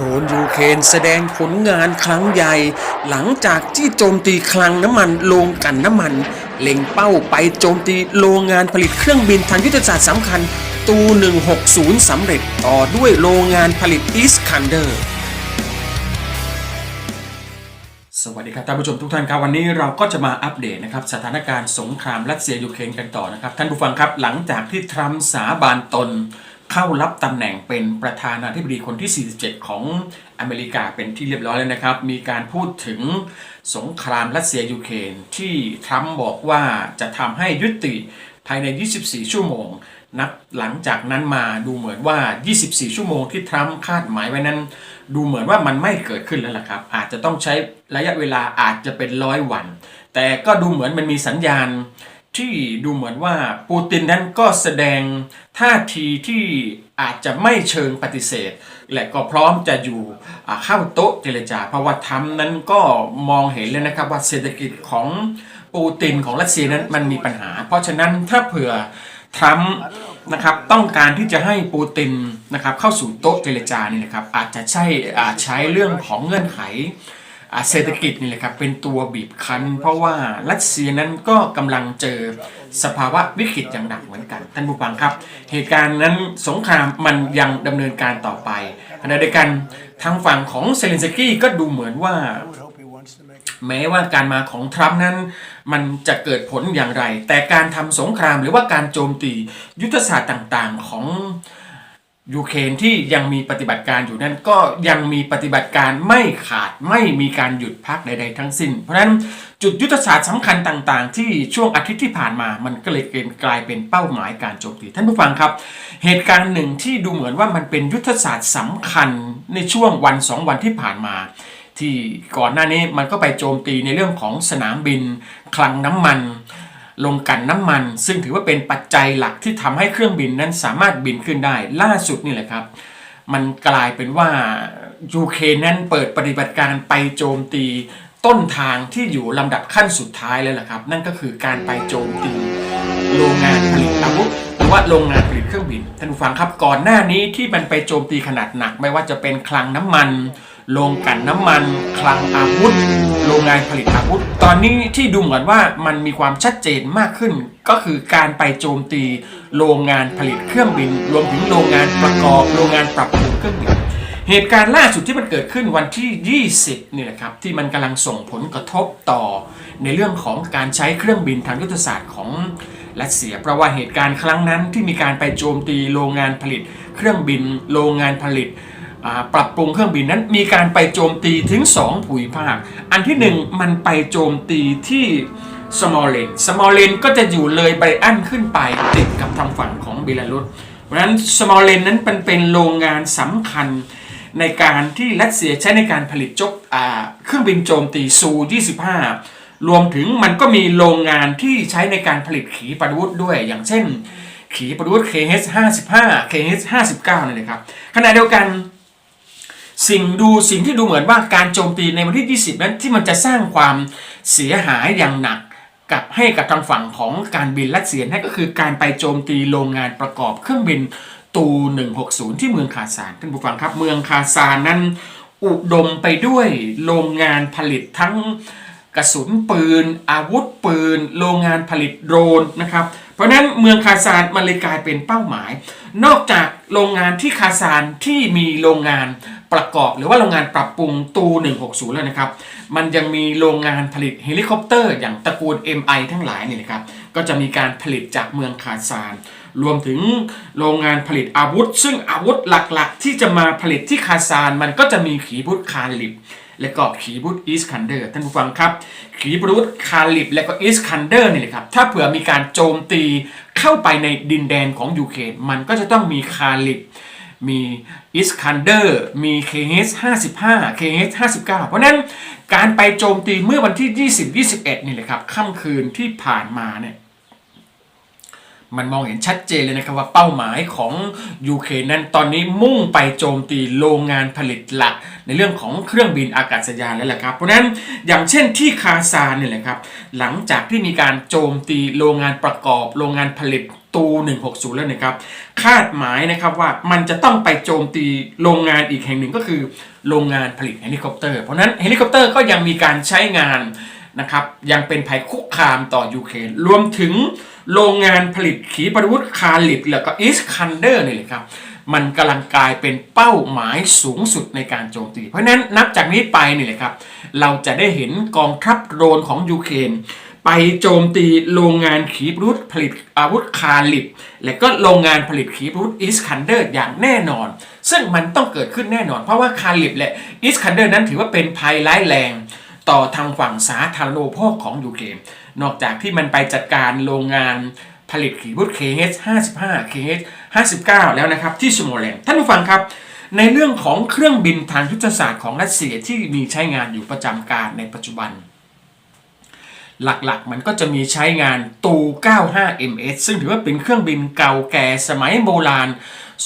โรนยูเครนแสดงผลงานครั้งใหญ่ หลังจากที่โจมตีคลังน้ำมันโรงกันน้ำมัน เล็งเป้าไปโจมตีโรงงานผลิตเครื่องบินทางยุทธศาสตร์สำคัญ ตู 160 สำเร็จต่อด้วยโรงงานผลิตอิสคันเดอร์สวัสดีครับท่านผู้ชมทุกท่านครับวันนี้เราก็จะมาอัปเดตนะครับสถานการณ์สงครามรัสเซียยูเครนกันต่อนะครับท่านผู้ฟังครับหลังจากที่ทรัมป์สาบานตน เข้ารับตำแหน่งเป็นประธานาธิบดีคนที่ 47 ของอเมริกาเป็นที่เรียบร้อยแล้วนะครับ มีการพูดถึงสงครามรัสเซียยูเครนที่ทรัมป์บอกว่าจะทำให้ยุติภายใน 24 ชั่วโมง นับหลังจากนั้นมาดูเหมือนว่า 24 ชั่วโมงที่ทรัมป์คาดหมายไว้นั้น ดูเหมือนว่ามันไม่เกิดขึ้นแล้วล่ะครับ อาจจะต้องใช้ระยะเวลาอาจจะเป็นร้อยวัน แต่ก็ดูเหมือนมันมีสัญญาณ ที่ดูเหมือนว่าปูตินนั้นก็แสดงท่าทีที่อาจจะไม่เชิงปฏิเสธ และก็พร้อมจะอยู่เข้าโต๊ะเจรจา เพราะว่าทรัมนั้นก็มองเห็นเลยนะครับว่าเศรษฐกิจของปูตินของรัสเซียนั้นมันมีปัญหา เพราะฉะนั้นถ้าเผื่อทรัมป์นะครับต้องการที่จะให้ปูตินนะครับเข้าสู่โต๊ะเจรจานี่นะครับอาจจะใช้อาจใช้เรื่องของเงื่อนไข เศรษฐกิจนี่แหละครับเป็นตัวบีบคั้น เพราะว่ารัสเซียนั้นก็กำลังเจอสภาวะวิกฤตอย่างหนักเหมือนกัน ท่านผู้ฟังครับ เหตุการณ์นั้นสงครามมันยังดำเนินการต่อไปขณะเดียวกันทางฝั่งของเซเลนสกี้ก็ดูเหมือนว่าแม้ว่าการมาของทรัมป์นั้น มันจะเกิดผลอย่างไร แต่การทำสงครามหรือว่าการโจมตียุทธศาสตร์ต่างๆของ ยูเครนที่ยังมีปฏิบัติการอยู่นั้นก็ยังมีปฏิบัติการไม่ขาดไม่มีการหยุดพักใด ๆ ทั้งสิ้น เพราะฉะนั้นจุดยุทธศาสตร์สำคัญต่างๆ ที่ช่วงอาทิตย์ที่ผ่านมามันก็เลยเกลายเป็นเป้าหมายการโจมตีท่านผู้ฟังครับ เหตุการณ์หนึ่งที่ดูเหมือนว่ามันเป็นยุทธศาสตร์สำคัญในช่วงวันสองวันที่ผ่านมา ที่ก่อนหน้านี้มันก็ไปโจมตีในเรื่องของสนามบิน คลังน้ำมัน ลงกันน้ำมัน ซึ่งถือว่าเป็นปัจจัยหลักที่ทำให้เครื่องบินนั้นสามารถบินขึ้นได้ล่าสุดนี่แหละครับ มันกลายเป็นว่ายูเครนนั้นเปิดปฏิบัติการไปโจมตีต้นทางที่อยู่ลำดับขั้นสุดท้ายเลยล่ะครับ นั่นก็คือการไปโจมตีโรงงานผลิตอาวุธหรือว่าโรงงานผลิตเครื่องบินท่านผู้ฟังครับก่อนหน้านี้ที่มันไปโจมตีขนาดหนัก ไม่ว่าจะเป็นคลังน้ำมัน โรงกลันน้ำมันคลังอาวุธ โรงงานผลิตอาวุธ ตอนนี้ที่ดูเหมือนว่ามันมีความชัดเจนมากขึ้น ก็คือการไปโจมตีโรงงานผลิตเครื่องบิน รวมถึงโรงงานประกอบโรงงานปรับปรุงเครื่องบินเหตุการณ์ล่าสุดที่มันเกิดขึ้นวันที่ 20นี่แหละครับที่มันกำลังส่งผลกระทบต่อ ในเรื่องของการใช้เครื่องบินทางยุทธศาสตร์ของรัสเซียเพราะว่าเหตุการณ์ครั้งนั้นที่มีการไปโจมตีโรงงานผลิต เครื่องบิน โรงงานผลิต ปรับปรุงเครื่องบินนั้นมีการไปโจมตีถึง2ภูมิภาค อันที่ 1 มันไปโจมตีที่สมอลเลนสมอลเลนก็จะอยู่เลยไบอันขึ้นไปติดกับทางฝั่งของเบลารุสเพราะฉะนั้นสมอลเลนนั้นมันเป็นโรงงานสำคัญในการที่รัสเซียใช้ในการผลิตจกเครื่องบินโจมตีซู 25 รวมถึงมันก็มีโรงงานที่ใช้ในการผลิตขีปนาวุธด้วย อย่างเช่น ขีปนาวุธ KH-55 KH-59 นั่นเลยครับขณะเดียวกัน สิ่งดูสิ่งที่ดูเหมือนว่าการโจมตีในวันที่ 20 นั้นที่มันจะสร้างความเสียหายอย่างหนักกับให้กับทางฝั่งของการบินรัสเซียนั่นก็คือการไปโจมตีโรงงานประกอบเครื่องบินตู 160 ที่เมืองคาซานท่านผู้ฟังครับ เมืองคาซานนั้น อุดมไปด้วยโรงงานผลิตทั้งกระสุนปืน อาวุธปืน โรงงานผลิตโดรนนะครับ เพราะฉะนั้นเมืองคาซานมันเลยกลายเป็นเป้าหมาย นอกจากโรงงานที่คาซานที่มีโรงงาน ประกอบหรือว่าโรงงานปรับปรุงตู 160 แล้วนะครับ มันยังมีโรงงานผลิตเฮลิคอปเตอร์อย่างตระกูล MI ทั้งหลายนี่นะครับ ก็จะมีการผลิตจากเมืองคาซาน รวมถึงโรงงานผลิตอาวุธ ซึ่งอาวุธหลักๆ ที่จะมาผลิตที่คาซาน มันก็จะมีขีปนาวุธคาลิบและก็ขีปนาวุธอีสคันเดอร์ท่านผู้ฟังครับ ขีปนาวุธคาลิบและก็อีสคันเดอร์นี่แหละครับ ถ้าเผื่อมีการโจมตีเข้าไปในดินแดนของยูเครนมันก็จะต้องมีคาลิบ มีอิสคันเดอร์มี KH 55 KH 59 เพราะนั้นการไปโจมตีเมื่อวันที่ 20 21 นี่แหละครับค่ำคืนที่ผ่านมาเนี่ยมันมองเห็นชัดเจนเลยนะครับว่าเป้าหมายของยูเครนนั้นตอนนี้มุ่งไปโจมตีโรงงานผลิตหลัก ในเรื่องของเครื่องบินอากาศยานแล้วแหละครับ เพราะฉะนั้นอย่างเช่นที่คาซานเนี่ยแหละครับหลังจากที่มีการโจมตีโรงงานประกอบ โรงงานผลิต ตู 160 แล้วนะครับ คาดหมายนะครับว่ามันจะต้องไปโจมตีโรงงานอีกแห่งหนึ่งก็คือ โรงงานผลิตเฮลิคอปเตอร์ เพราะนั้นเฮลิคอปเตอร์ก็ยังมีการใช้งานนะครับยังเป็นภัยคุกคามต่อยูเครนรวมถึงโรงงานผลิตขีปนาวุธคาลิดแล้วก็อิสคันเดอร์นี่เลยครับมันกำลังกลายเป็นเป้าหมายสูงสุดในการโจมตี เพราะนั้นนับจากนี้ไปนี่เลยครับ เราจะได้เห็นกองทัพโดรนของยูเครน ไปโจมตีโรงงานขีปนาวุธผลิตอาวุธคาลิบและก็โรงงานผลิตขีปนาวุธอิสคันเดอร์อย่างแน่นอน ซึ่งมันต้องเกิดขึ้นแน่นอน เพราะว่าคาลิบและอิสคันเดอร์นั้นถือว่าเป็นภัยร้ายแรง ต่อทางฝั่งสาธารณูปโภคของยูเครนนอกจากที่มันไปจัดการโรงงานผลิตขีปนาวุธ KH 55 KH 59 แล้วนะครับที่สโมเลนท่านผู้ฟังครับในเรื่องของเครื่องบินทางยุทธศาสตร์ของรัสเซียที่มีใช้งานอยู่ประจำการในปัจจุบัน หลักๆ มันก็จะมีใช้งานตู 95MS ซึ่งถือว่าเป็นเครื่องบินเก่าแก่สมัยโบราณ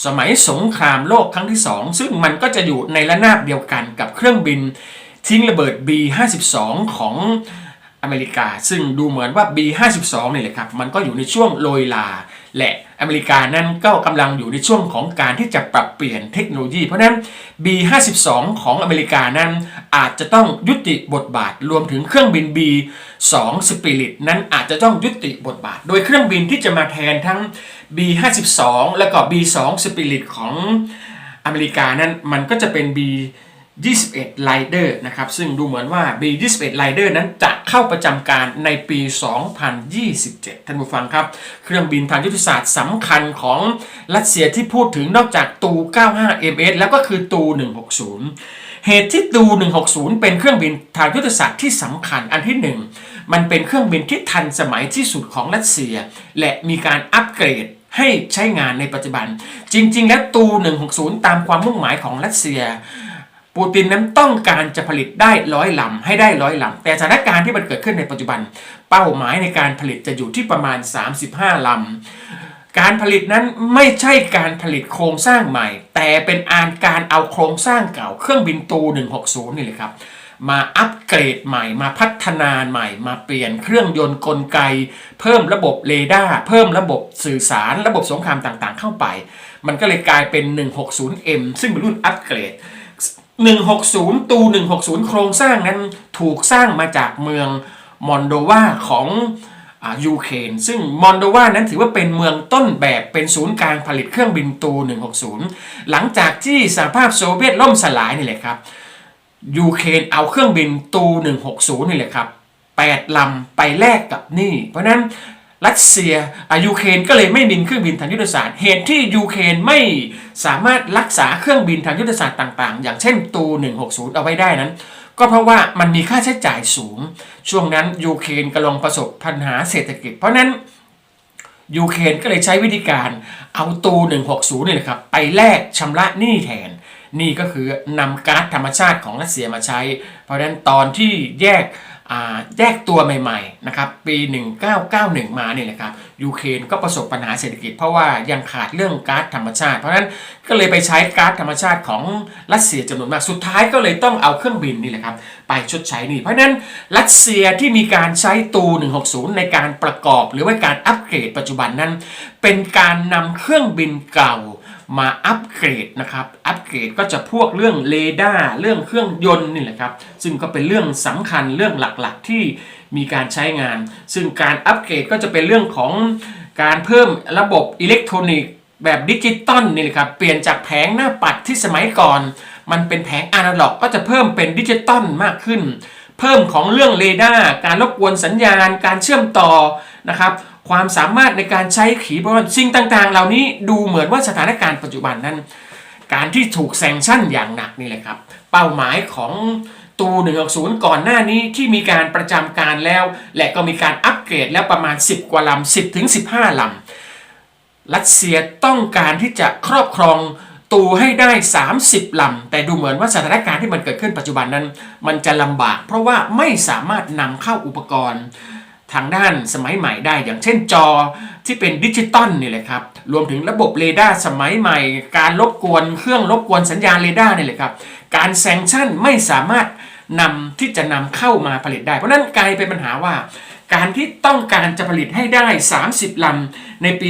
สมัยสงครามโลกครั้งที่ 2 ซึ่งมันก็จะอยู่ในระนาบเดียวกันกับเครื่องบินทิ้งระเบิด B52 ของอเมริกา ซึ่งดูเหมือนว่า B52 นี่แหละครับ มันก็อยู่ในช่วงโรยลาและ อเมริกานั้นก็กำลังอยู่ในช่วงของการที่จะปรับเปลี่ยนเทคโนโลยี เพราะนั้น B52 ของอเมริกานั้นอาจจะต้องยุติบทบาทรวมถึงเครื่องบิน B2 Spirit นั้นอาจจะต้องยุติบทบาท โดยเครื่องบินที่จะมาแทนทั้ง B52 แล้วก็ B2 Spirit ของอเมริกานั้นมันก็จะเป็น B 21 Rider นะครับซึ่งดูเหมือนว่า B21 Rider นั้นจะเข้าประจำการในปี 2027 ท่านผู้ฟังครับ เครื่องบินทางยุทธศาสตร์สำคัญของรัสเซียที่พูดถึงนอกจากตู 95MS แล้วก็คือตู 160 เหตุที่ตู 160 เป็นเครื่องบินทางยุทธศาสตร์ที่สำคัญอันที่หนึ่งมันเป็นเครื่องบินที่ทันสมัยที่สุดของรัสเซีย และมีการอัปเกรดให้ใช้งานในปัจจุบัน จริง ๆ แล้วตู 160 ตามความมุ่งหมายของรัสเซีย ปูตินนั้นต้องการจะผลิตได้ร้อยลำให้ได้ร้อยลำแต่สถานการณ์ที่มันเกิดขึ้นในปัจจุบัน เป้าหมายในการผลิตจะอยู่ที่ประมาณ 35 ลำ การผลิตนั้นไม่ใช่การผลิตโครงสร้างใหม่ แต่เป็นอาการเอาโครงสร้างเก่าเครื่องบินตู 160 นี่เลยครับมาอัปเกรดใหม่มาพัฒนาใหม่ มาเปลี่ยนเครื่องยนต์กลไก เพิ่มระบบเรดาร์เพิ่มระบบสื่อสาร ระบบสงครามต่างๆ เข้าไป มันก็เลยกลายเป็น 160M ซึ่งเป็นรุ่นอัปเกรด 160 ตู 160 โครงสร้างนั้นถูกสร้างมาจากเมืองมอนโดวาของยูเครนซึ่งมอนโดวานั้นถือว่าเป็นเมืองต้นแบบเป็นศูนย์กลางผลิตเครื่องบินตู 160 หลังจากที่สหภาพโซเวียตล่มสลายนี่แหละครับยูเครนเอาเครื่องบินตู 160 นี่แหละครับ 8 ลำไปแลกกับนี่ เพราะนั้น รัสเซียอายูเครนก็เลยไม่บินเครื่องบินทางยุทธศาสตร์ เหตุที่ยูเครนไม่สามารถรักษาเครื่องบินทางยุทธศาสตร์ต่างๆ อย่างเช่นตู 160 เอาไว้ได้นั้น ก็เพราะว่ามันมีค่าใช้จ่ายสูง ช่วงนั้นยูเครนกำลังประสบปัญหาเศรษฐกิจ เพราะนั้นยูเครนก็เลยใช้วิธีการเอาตู 160 นี่แหละครับไปแลกชำระหนี้แทนนี่ก็คือนำก๊าซธรรมชาติของรัสเซียมาใช้ เพราะนั้นตอนที่แยก แยกตัวใหม่ๆนะครับปี 1991 มาเนี่ยแหละครับยูเครนก็ประสบปัญหาเศรษฐกิจเพราะว่ายังขาดเรื่องก๊าซธรรมชาติ เพราะฉะนั้นก็เลยไปใช้ก๊าซธรรมชาติของรัสเซียจำนวนมากสุดท้ายก็เลยต้องเอาเครื่องบินนี่แหละครับไปชดใช้นี่เพราะฉะนั้นรัสเซียที่มีการใช้ตู 160 ในการประกอบ หรือว่าการอัปเกรดปัจจุบันนั้น เป็นการนำเครื่องบินเก่า มาอัปเกรดนะครับ อัปเกรดก็จะพวกเรื่องเรดาร์เรื่องเครื่องยนต์นี่แหละครับ ซึ่งก็เป็นเรื่องสำคัญเรื่องหลักๆ ที่มีการใช้งาน ซึ่งการอัปเกรดก็จะเป็นเรื่องของการเพิ่มระบบอิเล็กทรอนิกส์แบบดิจิตอลนี่แหละครับ เปลี่ยนจากแผงหน้าปัดที่สมัยก่อน มันเป็นแผงอนาล็อก ก็จะเพิ่มเป็นดิจิตอลมากขึ้น เพิ่มของเรื่องเรดาร์การรบกวนสัญญาณ การเชื่อมต่อนะครับ ความสามารถในการใช้ขีปนาวุธสิ่งต่างๆ เหล่านี้ดูเหมือนว่าสถานการณ์ปัจจุบันนั้น การที่ถูกแซงชั่นอย่างหนักนี่แหละครับ เป้าหมายของตู160 ก่อนหน้านี้ที่มีการประจำการแล้ว และก็มีการอัปเกรดแล้วประมาณ 10 กว่าลำ10ถึง15ลำรัสเซียต้องการที่จะครอบครองตูให้ได้ 30ลำแต่ดูเหมือนว่าสถานการณ์ที่มันเกิดขึ้นปัจจุบันนั้น มันจะลำบาก เพราะว่าไม่สามารถนำเข้าอุปกรณ์ ทางด้านสมัยใหม่ได้ อย่างเช่นจอที่เป็นดิจิตอลนี่แหละครับรวมถึงระบบเรดาร์สมัยใหม่ การรบกวนเครื่องรบกวนสัญญาณเรดาร์นี่แหละครับการแซงชั่นไม่สามารถนำที่จะนำเข้ามาผลิตได้ เพราะนั้นกลายเป็นปัญหาว่า การที่ต้องการจะผลิตให้ได้ 30 ลำในปี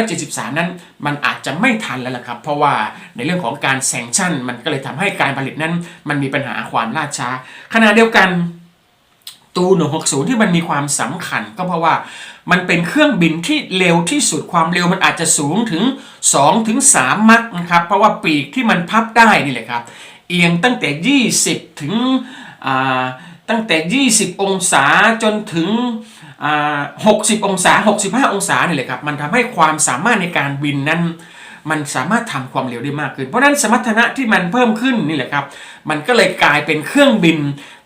2573 นั้น มันอาจจะไม่ทันแล้วล่ะครับ เพราะว่าในเรื่องของการแซงชั่น มันก็เลยทำให้การผลิตนั้น มันมีปัญหาความล่าช้า ขณะเดียวกัน ตู160 ที่มันมีความสำคัญ ก็เพราะว่ามันเป็นเครื่องบินที่เร็วที่สุดความเร็วมันอาจจะสูงถึง2ถึง3มัคนะครับ เพราะว่าปีกที่มันพับได้นี่แหละครับ เอียงตั้งแต่ 20 ถึงตั้งแต่ 20 องศาจนถึง 60 องศา 65 องศานี่แหละครับ มันทำให้ความสามารถในการบินนั้นมันสามารถทำความเร็วได้มากขึ้น เพราะฉะนั้นสมรรถนะที่มันเพิ่มขึ้นนี่แหละครับ มันก็เลยกลายเป็นเครื่องบิน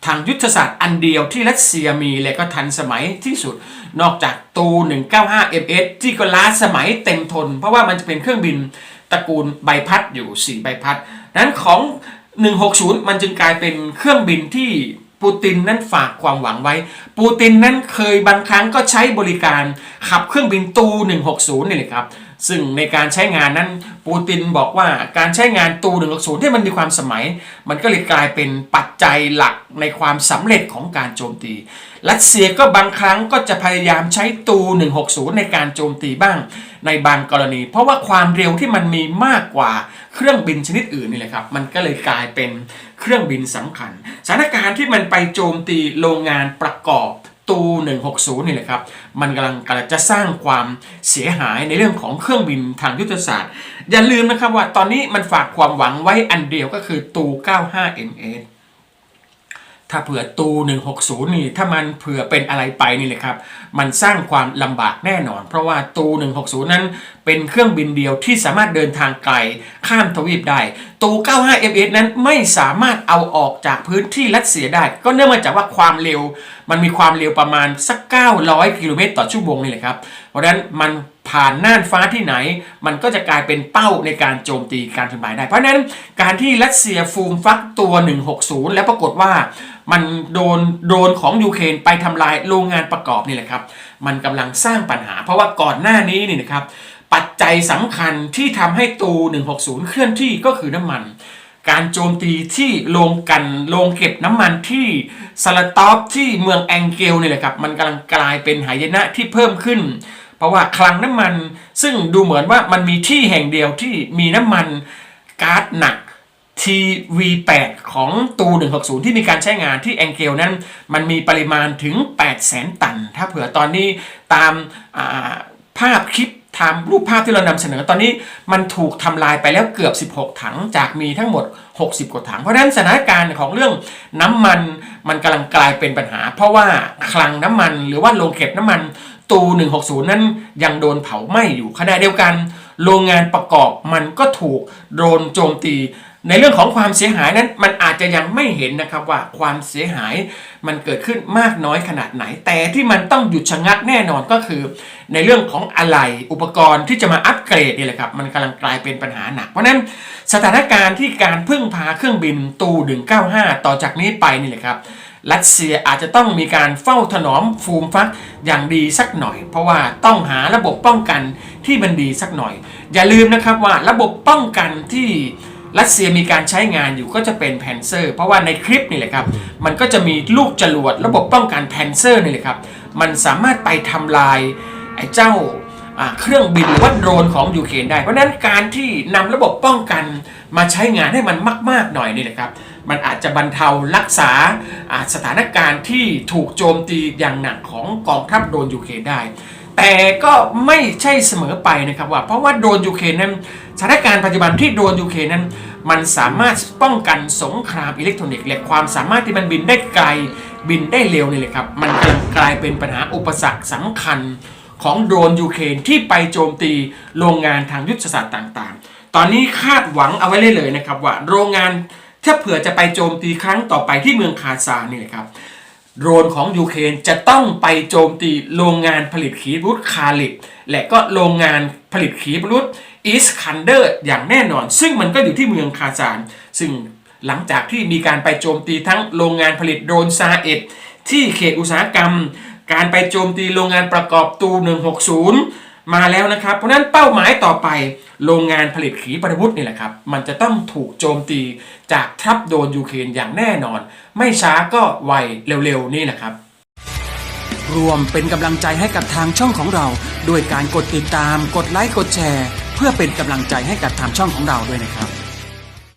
ทางยุทธศาสตร์อันเดียวที่รัสเซียมีและก็ทันสมัยที่สุด นอกจากตู 195 MS ที่ก็ล้าสมัยเต็มทน เพราะว่ามันจะเป็นเครื่องบินตระกูลใบพัดอยู่ 4 ใบพัด นั้นของ 160 มันจึงกลายเป็นเครื่องบินที่ปูตินนั้นฝากความหวังไว้ ปูตินนั้นเคยบางครั้งก็ใช้บริการขับเครื่องบินตู 160 นี่แหละครับ ซึ่งในการใช้งานนั้นปูตินบอกว่าการใช้งานตู160ที่มันมีความสมัย มันก็เลยกลายเป็นปัจจัยหลักในความสำเร็จของการโจมตี รัสเซียก็บางครั้งก็จะพยายามใช้ตู 160 ในการโจมตีบ้างในบางกรณี เพราะว่าความเร็วที่มันมีมากกว่าเครื่องบินชนิดอื่นนี่แหละครับ มันก็เลยกลายเป็นเครื่องบินสำคัญ สถานการณ์ที่มันไปโจมตีโรงงานประกอบ ตู 160 นี่แหละครับ มันกำลังกำลังจะสร้างความเสียหายในเรื่องของเครื่องบินทางยุทธศาสตร์ อย่าลืมนะครับว่าตอนนี้มันฝากความหวังไว้อันเดียวก็คือตู 95 MS ถ้าเผื่อตู 160 นี่ ถ้ามันเผื่อเป็นอะไรไปนี่เลยครับ มันสร้างความลำบากแน่นอน เพราะว่าตู 160 นั้นเป็นเครื่องบินเดียวที่สามารถเดินทางไกลข้ามทวีปได้ ตู 95 MS นั้นไม่สามารถเอาออกจากพื้นที่รัสเซียได้ ก็เนื่องมาจากว่าความเร็ว มันมีความเร็วประมาณสัก 900 กิโลเมตรต่อชั่วโมงนี่แหละครับ เพราะฉะนั้นมันผ่านน่านฟ้าที่ไหน มันก็จะกลายเป็นเป้าในการโจมตีการทำลายได้ เพราะฉะนั้นการที่รัสเซียฟูมฟักตัว 160 แล้วปรากฏว่า มันโดนโดนของยูเครนไปทำลายโรงงานประกอบนี่แหละครับ มันกำลังสร้างปัญหา เพราะว่าก่อนหน้านี้นี่นะครับปัจจัยสำคัญที่ทำให้ตู 160 เคลื่อนที่ก็คือน้ำมัน การโจมตีที่โรงกันโรงเก็บน้ำมันที่สลตอฟที่เมืองแองเกลนี่แหละครับมันกำลังกลายเป็นหายนะที่เพิ่มขึ้น เพราะว่าคลังน้ำมัน ซึ่งดูเหมือนว่ามันมีที่แห่งเดียวที่มีน้ำมันก๊าซหนัก TV8 ของตู 160 ที่มีการใช้งานที่แองเกลนั้น มันมีปริมาณถึง 800,000 ตัน ถ้าเผื่อตอนนี้ตามาภาพคลิปตามรูปภาพที่เรานำเสนอตอนนี้มันถูกทำลายไปแล้วเกือบ 16 ถังจากมีทั้งหมด 60 กว่าถัง เพราะฉะนั้นสถานการณ์ของเรื่องน้ำมันมันกำลังกลายเป็นปัญหา เพราะว่าคลังน้ำมันหรือว่าโรงเก็บน้ำมันตู 160 นั้นยังโดนเผาไหม้อยู่ขณะเดียวกัน โรงงานประกอบมันก็ถูกโดนโจมตี ในเรื่องของความเสียหายนั้นมันอาจจะยังไม่เห็นนะครับว่าความเสียหายมันเกิดขึ้นมากน้อยขนาดไหน แต่ที่มันต้องหยุดชะงักแน่นอนก็คือ ในเรื่องของอะไหล่อุปกรณ์ที่จะมาอัปเกรดนี่แหละครับมันกำลังกลายเป็นปัญหาหนัก เพราะฉะนั้นสถานการณ์ที่การพึ่งพาเครื่องบินตู 195 ต่อจากนี้ไปนี่แหละครับรัสเซียอาจจะต้องมีการเฝ้าถนอมฟูมฟักอย่างดีสักหน่อย เพราะว่าต้องหาระบบป้องกันที่มันดีสักหน่อย อย่าลืมนะครับว่าระบบป้องกันที่ รัสเซียมีการใช้งานอยู่ก็จะเป็นแพนเซอร์เพราะว่าในคลิปนี่แหละครับ มันก็จะมีลูกจรวดระบบป้องกันแพนเซอร์นี่แหละครับ มันสามารถไปทำลายไอ้เจ้าอ่าเครื่องบินหรือว่าโดรนของยูเครนได้ เพราะฉะนั้นการที่นำระบบป้องกันมาใช้งานให้มันมาก ๆ หน่อยนี่แหละครับ มันอาจจะบรรเทารักษาอ่าสถานการณ์ที่ถูกโจมตีอย่างหนักของกองทัพโดรนยูเครนได้ แต่ก็ไม่ใช่เสมอไปนะครับว่า เพราะว่าโดนยูเครนนั้นสถานการณ์ปัจจุบันที่โดนยูเครนนั้น มันสามารถป้องกันสงครามอิเล็กทรอนิกส์และความสามารถที่มันบินได้ไกลบินได้เร็วนี่แหละครับ มันกำลังกลายเป็นปัญหาอุปสรรคสำคัญของโดรนยูเครนที่ไปโจมตีโรงงานทางยุทธศาสตร์ต่างๆ ตอนนี้คาดหวังเอาไว้เลยเลยนะครับว่าโรงงานถ้าเผื่อจะไปโจมตีครั้งต่อไปที่เมืองคาซานนี่แหละครับ โดรนของยูเครนจะต้องไปโจมตีโรงงานผลิตขีปนาวุธคาลิบและก็โรงงานผลิตขีปนาวุธอิสคันเดอร์อย่างแน่นอน ซึ่งมันก็อยู่ที่เมืองคาซานซึ่งหลังจากที่มีการไปโจมตีทั้งโรงงานผลิตโดรนซาเอ็ดที่เขตอุตสาหกรรม การไปโจมตีโรงงานประกอบตู 160 มาแล้วนะครับ เพราะนั้นเป้าหมายต่อไป โรงงานผลิตขีปนาวุธนี่แหละครับ มันจะต้องถูกโจมตีจากทัพโดนยูเครนอย่างแน่นอน ไม่ช้าก็ไวเร็วๆนี่แหละครับรวมเป็นกำลังใจให้กับทางช่องของเรา ด้วยการกดติดตาม กดไลค์ กดแชร์ เพื่อเป็นกำลังใจให้กับทางช่องของเราด้วยนะครับ